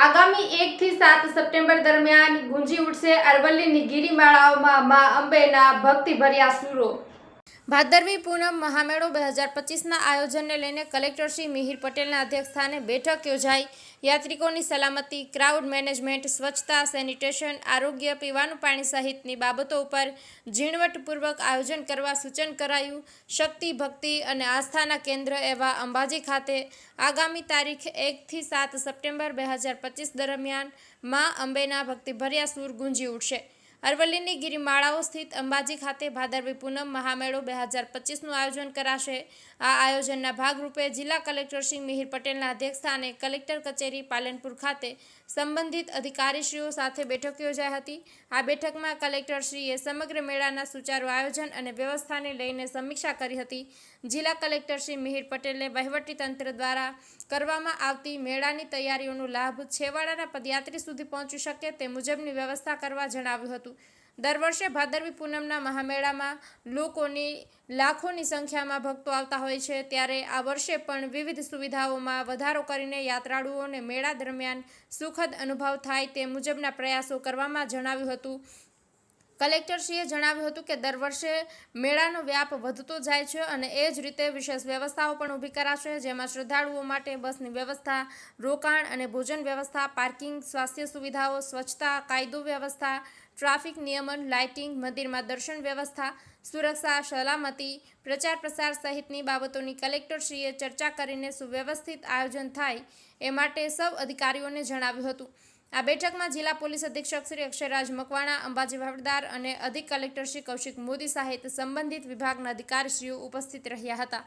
આગામી એકથી સાત સપ્ટેમ્બર દરમિયાન ગુંજી ઉઠશે અરવલ્લીની ગિરિમાળાઓમાં મા અંબેના ભક્તિભર્યા સુરો. ભાદરવી પૂનમ મહામેળો બે હજાર પચીસના આયોજનને લઈને કલેક્ટર શ્રી મિહિર પટેલના અધ્યક્ષસ્થાને બેઠક યોજાઈ. યાત્રિકોની સલામતી, ક્રાઉડ મેનેજમેન્ટ, સ્વચ્છતા, સેનિટેશન, આરોગ્ય, પીવાનું પાણી સહિતની બાબતો ઉપર ઝીણવટપૂર્વક આયોજન કરવા સૂચન કરાયું. શક્તિ, ભક્તિ અને આસ્થાના કેન્દ્ર એવા અંબાજી ખાતે આગામી તારીખ એકથી સાત સપ્ટેમ્બર બે હજાર પચીસ દરમિયાન મા અંબેના ભક્તિભર્યા સૂર ગુંજી ઉઠશે. અરવલ્લીની ગિરિમાળાઓ સ્થિત અંબાજી ખાતે ભાદરવી પૂનમ મહામેળો બે હજાર પચીસનું આયોજન કરાશે. આ આયોજનના ભાગરૂપે જિલ્લા કલેક્ટર શ્રી મિહિર પટેલના અધ્યક્ષસ્થાને કલેક્ટર કચેરી પાલનપુર ખાતે સંબંધિત અધિકારીશ્રીઓ સાથે બેઠક યોજાઈ હતી. આ બેઠકમાં કલેક્ટરશ્રીએ સમગ્ર મેળાના સુચારુ આયોજન અને વ્યવસ્થાને લઈને સમીક્ષા કરી હતી. જિલ્લા કલેક્ટર શ્રી મિહિર પટેલે વહીવટીતંત્ર દ્વારા કરવામાં આવતી મેળાની તૈયારીઓનો લાભ છેવાડાના પદયાત્રી સુધી પહોંચી શકે તે મુજબની વ્યવસ્થા કરવા જણાવ્યું હતું. દર વર્ષે ભાદરવી પૂનમના મહામેળામાં લોકોની લાખોની સંખ્યામાં ભક્તો આવતા હોય છે. ત્યારે આ વર્ષે પણ વિવિધ સુવિધાઓમાં વધારો કરીને યાત્રાળુઓને મેળા દરમિયાન સુખદ અનુભવ થાય તે મુજબના પ્રયાસો કરવામાં જણાવ્યું હતું. કલેક્ટરશ્રીએ જણાવ્યું હતું કે દર વર્ષે મેળાનો વ્યાપ વધતો જાય છે અને એ જ રીતે વિશેષ વ્યવસ્થાઓ પણ ઊભી કરાશે, જેમાં શ્રદ્ધાળુઓ માટે બસની વ્યવસ્થા, રોકાણ અને ભોજન વ્યવસ્થા, પાર્કિંગ, સ્વાસ્થ્ય સુવિધાઓ, સ્વચ્છતા, કાયદો વ્યવસ્થા, ટ્રાફિક નિયમન, લાઇટિંગ, મંદિરમાં દર્શન વ્યવસ્થા, સુરક્ષા, સલામતી, પ્રચાર પ્રસાર સહિતની બાબતોની કલેક્ટરશ્રીએ ચર્ચા કરીને સુવ્યવસ્થિત આયોજન થાય એ માટે સૌ અધિકારીઓને જણાવ્યું હતું. આ બેઠકમાં જિલ્લા પોલીસ અધિક્ષક શ્રી અક્ષયરાજ મકવાણા, અંબાજી વાવડદાર અને અધિક કલેક્ટર શ્રી કૌશિક મોદી સહિત સંબંધિત વિભાગના અધિકારીશ્રીઓ ઉપસ્થિત રહ્યા હતા.